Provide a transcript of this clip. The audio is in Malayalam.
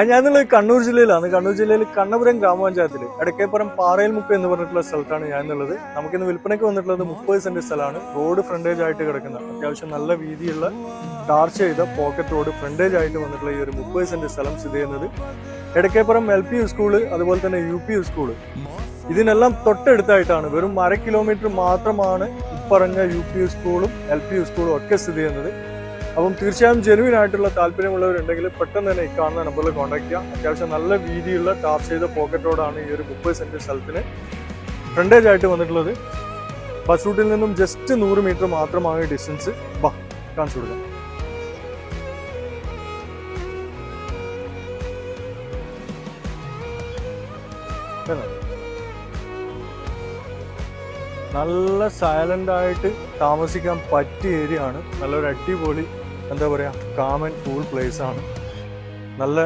ആ ഞാനുള്ളത് കണ്ണൂർ ജില്ലയിലാണ്. കണ്ണൂർ ജില്ലയിൽ കണ്ണപുരം ഗ്രാമപഞ്ചായത്തിൽ എടക്കേപ്പുറം പാറയിൽമുക്ക് എന്ന് പറഞ്ഞിട്ടുള്ള സ്ഥലത്താണ് ഞാൻ ഉള്ളത് നമുക്കിന്ന് വിൽപ്പനയ്ക്ക് വന്നിട്ടുള്ളത് മുപ്പത് സെന്റ് സ്ഥലമാണ്. റോഡ് ഫ്രണ്ടേജ് ആയിട്ട് കിടക്കുന്ന അത്യാവശ്യം നല്ല വീതിയുള്ള ടാർച്ച് ചെയ്ത പോക്കറ്റ് റോഡ് ഫ്രണ്ടേജ് ആയിട്ട് വന്നിട്ടുള്ള ഈ ഒരു മുപ്പത് സെന്റ് സ്ഥലം സ്ഥിതി ചെയ്യുന്നത് എടക്കേപ്പുറം എൽ പി സ്കൂൾ അതുപോലെ തന്നെ യു പി സ്കൂൾ. ഇതിനെല്ലാം തൊട്ടടുത്തായിട്ടാണ് വെറും അര കിലോമീറ്റർ മാത്രമാണ് ഇപ്പറഞ്ഞ യു പി സ്കൂളും എൽ പി സ്കൂളും ഒക്കെ സ്ഥിതി ചെയ്യുന്നത്. അപ്പം തീർച്ചയായും ജെനുവിൻ ആയിട്ടുള്ള താല്പര്യമുള്ളവരുണ്ടെങ്കിൽ പെട്ടെന്ന് തന്നെ ഈ കാണുന്ന നമ്പറിൽ കോൺടാക്ട് ചെയ്യാം. അത്യാവശ്യം നല്ല വീതിയുള്ള ടാപ്പ് ചെയ്ത പോക്കറ്റ് റോഡാണ് ഈ ഒരു മുപ്പത് സെന്റ് സ്ഥലത്തിന് ഫ്രണ്ടേജ് ആയിട്ട് വന്നിട്ടുള്ളത്. ബസ് റൂട്ടിൽ നിന്നും ജസ്റ്റ് നൂറ് മീറ്റർ മാത്രമാണ് ഡിസ്റ്റൻസ് ബാ കാണിച്ചു കൊടുക്കാം. നല്ല സൈലന്റ് ആയിട്ട് താമസിക്കാൻ പറ്റിയ ഏരിയ ആണ്. നല്ലൊരു അടിപൊളി എന്താ പറയുക കാമൻ കൂൾ പ്ലേസ് ആണ്. നല്ല